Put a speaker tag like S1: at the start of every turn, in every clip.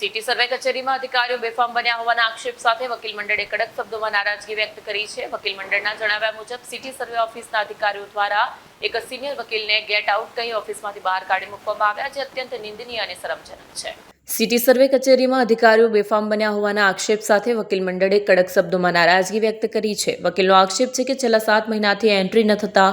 S1: City survey કચેરીમાં અધિકારીઓ બેફામ બન્યા હોવાના આક્ષેપ સાથે વકીલ મંડળે કડક શબ્દોમાં નારાજગી વ્યક્ત કરી છે. વકીલ મંડળના જણાવ્યા મુજબ, સિટી સર્વે ઓફિસના અધિકારીઓ દ્વારા એક સિનિયર વકીલને ગેટ આઉટ કહી ઓફિસમાંથી બહાર કાઢી મૂકવામાં આવ્યા, જે અત્યંત નિંદનીય અને શરમજનક છે. સિટી સર્વે કચેરીમાં અધિકારીઓ બેફામ બન્યા હોવાના આક્ષેપ સાથે વકીલ મંડળે કડક શબ્દોમાં નારાજગી વ્યક્ત કરી છે. વકીલનો આક્ષેપ છે કે છેલ્લા સાત મહિનાથી એન્ટ્રી ન થતા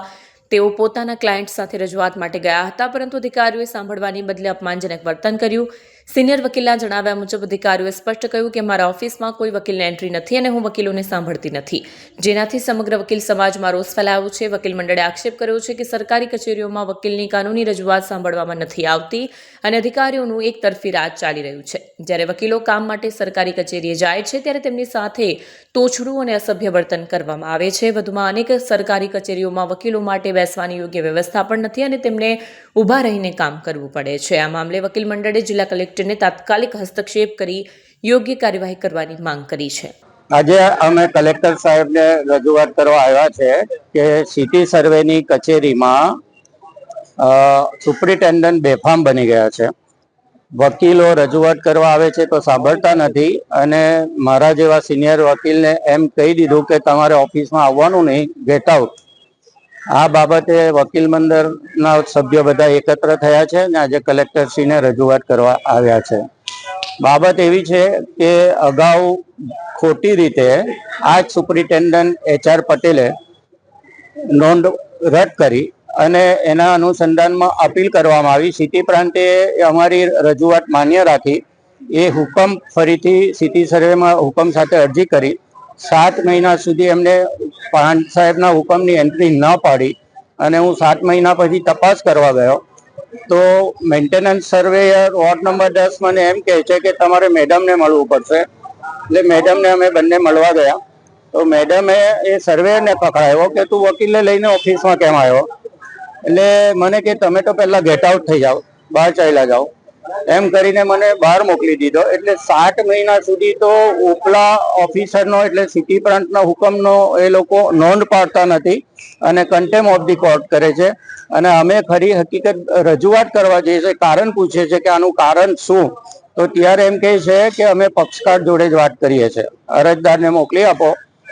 S1: તેઓ પોતાના ક્લાયન્ટ સાથે રજૂઆત માટે ગયા હતા, પરંતુ અધિકારીઓએ સાંભળવાની બદલે અપમાનજનક વર્તન કર્યું. સિનિયર વકીલના જણાવ્યા મુજબ અધિકારીઓએ સ્પષ્ટ કહ્યું કે મારા ઓફિસમાં કોઈ વકીલને એન્ટ્રી નથી અને હું વકીલોને સાંભળતી નથી. જેનાથી સમગ્ર વકીલ સમાજમાં રોષ ફેલાયો છે. વકીલ મંડળે આક્ષેપ કર્યો છે કે સરકારી કચેરીઓમાં વકીલની કાનૂની રજૂઆત સાંભળવામાં નથી આવતી અને અધિકારીઓનું એક તરફી રાજ ચાલી રહ્યું છે. જ્યારે વકીલો કામ માટે સરકારી કચેરીએ જાય છે, ત્યારે તેમની સાથે તોછડું અને અસભ્ય વર્તન કરવામાં આવે છે. વધુમાં અનેક સરકારી કચેરીઓમાં વકીલો માટે બેસવાની યોગ્ય વ્યવસ્થા પણ નથી અને તેમને ઊભા રહીને કામ કરવું પડે છે. આ મામલે વકીલ મંડળે જિલ્લા કલેક્ટરને તાત્કાલિક હસ્તક્ષેપ કરી યોગ્ય કાર્યવાહી કરવાની માંગ કરી છે.
S2: આજે અમે કલેક્ટર સાહેબને રજૂઆત કરવા આવ્યા છે કે સિટી સર્વેની કચેરીમાં સુપ્રિન્ટેન્ડન્ટ બેફામ બની ગયા છે. વકીલો રજૂઆત કરવા આવે છે તો સાંભળતા નથી અને મારા જેવા સિનિયર વકીલને એમ કહી દીધું કે તમારે ઓફિસમાં આવવાનું નહીં, ગેટ આઉટ. આ બાબતે વકીલ મંડળના સભ્યો બધા એકત્ર થયા છે અને આજે કલેક્ટરશ્રીને રજૂઆત કરવા આવ્યા છે. બાબત એવી છે કે અગાઉ ખોટી રીતે આ સુપ્રિન્ટેન્ડન્ટ એચઆર પટેલે નોંધ રદ કરી અને એના અનુસંધાનમાં અપીલ કરવામાં આવી. સિટી પ્રાંતે અમારી રજૂઆત માન્ય રાખી. એ હુકમ ફરીથી સિટી સર્વેમાં હુકમ સાથે અરજી કરી. સાત મહિના સુધી એમને પાન સાહેબના હુકમની એન્ટ્રી ન પાડી અને હું સાત મહિના પછી તપાસ કરવા ગયો. તો મેન્ટેનન્સ સર્વેયર વોર્ડ નંબર દસ મને એમ કહે છે કે તમારે મેડમને મળવું પડશે. એટલે મેડમને અમે બંને મળવા ગયા. તો મેડમે એ સર્વેયરને પકડાયો કે તું વકીલને લઈને ઓફિસમાં કેમ આવ્યો? એટલે મને કે તમે તો પહેલાં ગેટ આઉટ થઈ જાઓ, બહાર ચાલ્યા જાઓ. એમ કરીને મને બહાર મોકલી દીધો. એટલે સાત મહિના સુધી તો ઉપલા ઓફિસરનો એટલે સિટી પ્રાંતના હુકમનો એ લોકો નોંધ પાડતા નથી અને કન્ટેમ ઓફ ધી કોર્ટ કરે છે. અને અમે ખરી હકીકત રજૂઆત કરવા જઈએ છીએ, કારણ પૂછે છે કે આનું કારણ શું? તો ત્યારે એમ કહે છે કે અમે પક્ષકાર જોડે જ વાત કરીએ છીએ. અરજદારને મોકલી આપો,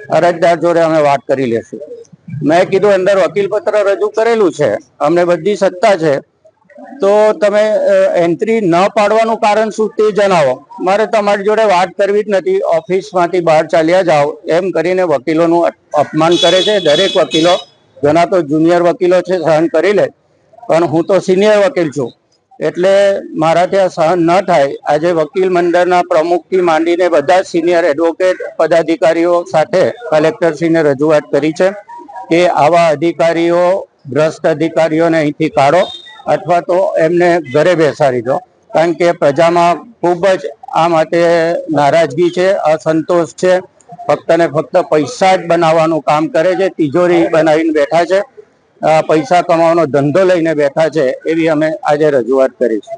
S2: અરજદાર જોડે અમે વાત કરી લેશું. મેં કીધું અંદર વકીલ પત્ર રજૂ કરેલું છે. અમને બધી સત્તા છે. તો તમે એન્ટ્રી ન પાડવાનું કારણ શું તે જણાવો. મારે તમારી જોડે વાત કરવી જ નથી. ઓફિસમાંથી બહાર ચાલ્યા જાઓ. એમ કરીને વકીલોનું અપમાન કરે છે. દરેક વકીલો, ઘણા તો જુનિયર વકીલો છે, સહન કરી લે. પણ હું તો સિનિયર વકીલ છું. એટલે મારાથી આ સહન ન થાય. આજે વકીલ મંડળના પ્રમુખથી માંડીને બધા સિનિયર એડવોકેટ, પદાધિકારીઓ સાથે કલેક્ટરશ્રીને રજૂઆત કરી છે કે આવા અધિકારીઓ, ભ્રષ્ટ અધિકારીઓને અહીંથી કાઢો. અથવા તો એમને ઘરે બેસાડી દો. કારણ કે પ્રજામાં ખૂબ જ આ માટે નારાજગી છે, અસંતોષ છે. ફક્ત ને ફક્ત પૈસા જ બનાવવાનું કામ કરે છે, તિજોરી બનાવીને બેઠા છે. પૈસા કમાવાનો ધંધો લઈને બેઠા છે, એવી અમે આજે રજૂઆત કરી છે